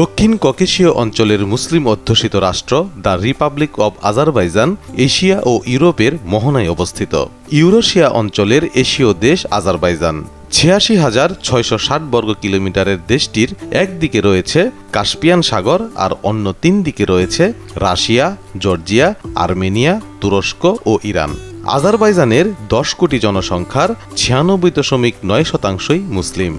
দক্ষিণ ককেশীয় অঞ্চলের মুসলিম অধ্যুষিত রাষ্ট্র, the republic of Azerbaijan, Asia ও ইউরোপের মোহনায় অবস্থিত। ইউরোশিয়া অঞ্চলের এশীয় দেশ আজারবাইজান। ছিয়াশি হাজার ছয়শো ষাট বর্গ কিলোমিটারের দেশটির একদিকে রয়েছে কাস্পিয়ান সাগর আর অন্য তিন দিকে রয়েছে রাশিয়া, জর্জিয়া, আর্মেনিয়া, তুরস্ক ও ইরান। আজারবাইজানের দশ কোটি জনসংখ্যার ছিয়ানব্বই দশমিক নয় শতাংশই মুসলিম।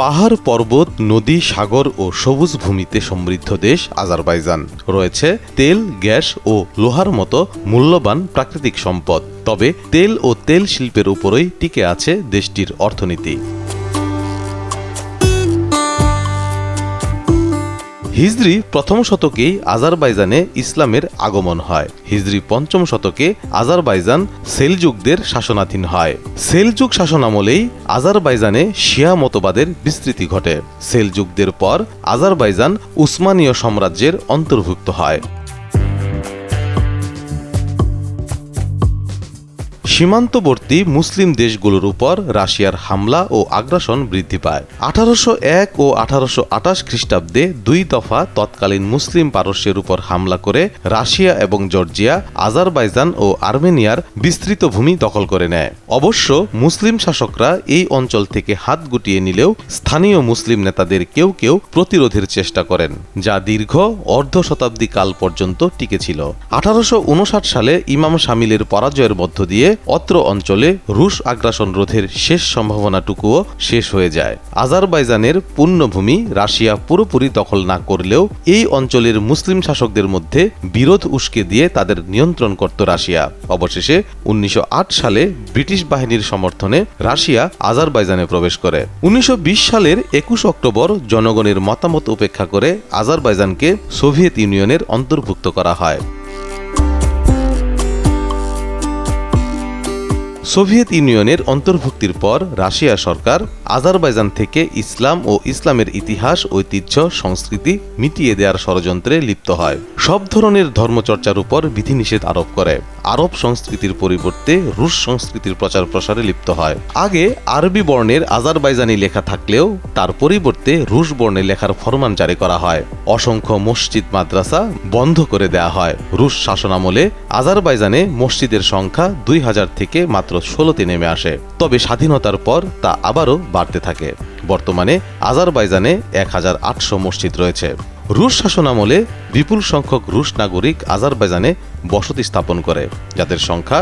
পাহাড় পর্বত, নদী, সাগর ও সবুজ ভূমিতে সমৃদ্ধ দেশ আজারবাইজান। রয়েছে তেল, গ্যাস ও লোহার মতো মূল্যবান প্রাকৃতিক সম্পদ। তবে তেল ও তেল শিল্পের উপরই টিকে আছে দেশটির অর্থনীতি। হিজরি প্রথম শতকেই আজারবাইজানে ইসলামের আগমন হয়। হিজরি পঞ্চম শতকে আজারবাইজান সেলযুগদের শাসনাধীন হয়। সেলযুগ শাসনামলেই আজারবাইজানে শিয়া মতবাদের বিস্তৃতি ঘটে। সেলযুগদের পর আজারবাইজান উসমানীয় সাম্রাজ্যের অন্তর্ভুক্ত হয়। সীমান্তবর্তী মুসলিম দেশগুলোর উপর রাশিয়ার হামলা ও আগ্রাসন বৃদ্ধি পায়। আঠারোশো এক ও আঠারোশো আঠাশ খ্রিস্টাব্দে দুই দফা তৎকালীন মুসলিম পারস্যের উপর হামলা করে রাশিয়া এবং জর্জিয়া, আজারবাইজান ও আর্মেনিয়ার বিস্তৃত ভূমি দখল করে নেয়। অবশ্য মুসলিম শাসকরা এই অঞ্চল থেকে হাত গুটিয়ে নিলেও স্থানীয় মুসলিম নেতাদের কেউ কেউ প্রতিরোধের চেষ্টা করেন, যা দীর্ঘ অর্ধ শতাব্দী কাল পর্যন্ত টিকেছিল আঠারোশো উনষাট সালে ইমাম শামিলের পরাজয়ের মধ্য দিয়ে অত্র অঞ্চলে রুশ আগ্রাসন রোধের শেষ সম্ভাবনাটুকুও শেষ হয়ে যায়। আজারবাইজানের পূর্ণভূমি রাশিয়া পুরোপুরি দখল না করলেও এই অঞ্চলের মুসলিম শাসকদের মধ্যে বিরোধ উস্কে দিয়ে তাদের নিয়ন্ত্রণ করত রাশিয়া। অবশেষে উনিশশো আট সালে ব্রিটিশ বাহিনীর সমর্থনে রাশিয়া আজারবাইজানে প্রবেশ করে। উনিশশো বিশ সালের একুশ অক্টোবর জনগণের মতামত উপেক্ষা করে আজারবাইজানকে সোভিয়েত ইউনিয়নের অন্তর্ভুক্ত করা হয়। সোভিয়েত ইউনিয়নের অন্তর্ভুক্তির পর রাশিয়া সরকার আজারবাইজান থেকে ইসলাম ও ইসলামের ইতিহাস, ঐতিহ্য, সংস্কৃতি মিটিয়ে দেওয়ার ষড়যন্ত্রে লিপ্ত হয়। সব ধরনের ধর্মচর্চার উপর বিধিনিষেধ আরোপ করে। আরব সংস্কৃতির পরিবর্তে রুশ সংস্কৃতির প্রচার প্রসারে লিপ্ত হয়। আগে আরবি বর্ণের আজারবাইজানি লেখা থাকলেও তার পরিবর্তে রুশ বর্ণে লেখার ফরমান জারি করা হয়। অসংখ্য মসজিদ, মাদ্রাসা বন্ধ করে দেয়া হয়। রুশ শাসনামলে আজারবাইজানে মসজিদের সংখ্যা দুই হাজার থেকে মাত্র ষোলোতে নেমে আসে। তবে স্বাধীনতার পর তা আবারও বাড়তে থাকে। বর্তমানে আজারবাইজানে এক হাজার আটশো মসজিদ রয়েছে। রুশ শাসনামলে বিপুল সংখ্যক রুশ নাগরিক আজারবাইজানে বসতি স্থাপন করে, যাদের সংখ্যা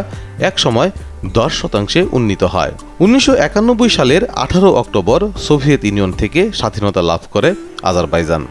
এক সময় দশ শতাংশে উন্নীত হয়। উনিশশো একানব্বই সালের আঠারো অক্টোবর সোভিয়েত ইউনিয়ন থেকে স্বাধীনতা লাভ করে আজারবাইজান।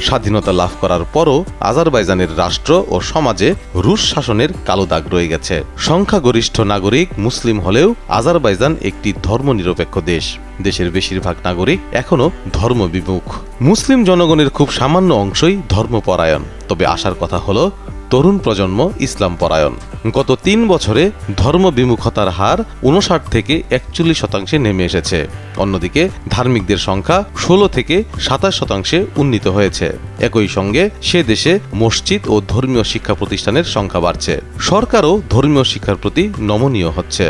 স্বাধীনতা লাভ করার পরও আজারবাইজানের রাষ্ট্র ও সমাজে রুশ শাসনের কালো দাগ রয়ে গেছে। সংখ্যাগরিষ্ঠ নাগরিক মুসলিম হলেও আজারবাইজান একটি ধর্মনিরপেক্ষ দেশ। দেশের বেশিরভাগ নাগরিক এখনও ধর্মবিমুখ। মুসলিম জনগণের খুব সামান্য অংশই ধর্মপরায়ণ। তবে আসার কথা হলো তরুণ প্রজন্ম ইসলাম পরায়ণ। গত তিন বছরে ধর্ম বিমুখতার হার উনষাট থেকে একচল্লিশ শতাংশে নেমে এসেছে। অন্যদিকে ধার্মিকদের সংখ্যা ষোলো থেকে সাতাশ শতাংশে উন্নীত হয়েছে। একই সঙ্গে সে দেশে মসজিদ ও ধর্মীয় শিক্ষা প্রতিষ্ঠানের সংখ্যা বাড়ছে। সরকারও ধর্মীয় শিক্ষার প্রতি নমনীয় হচ্ছে।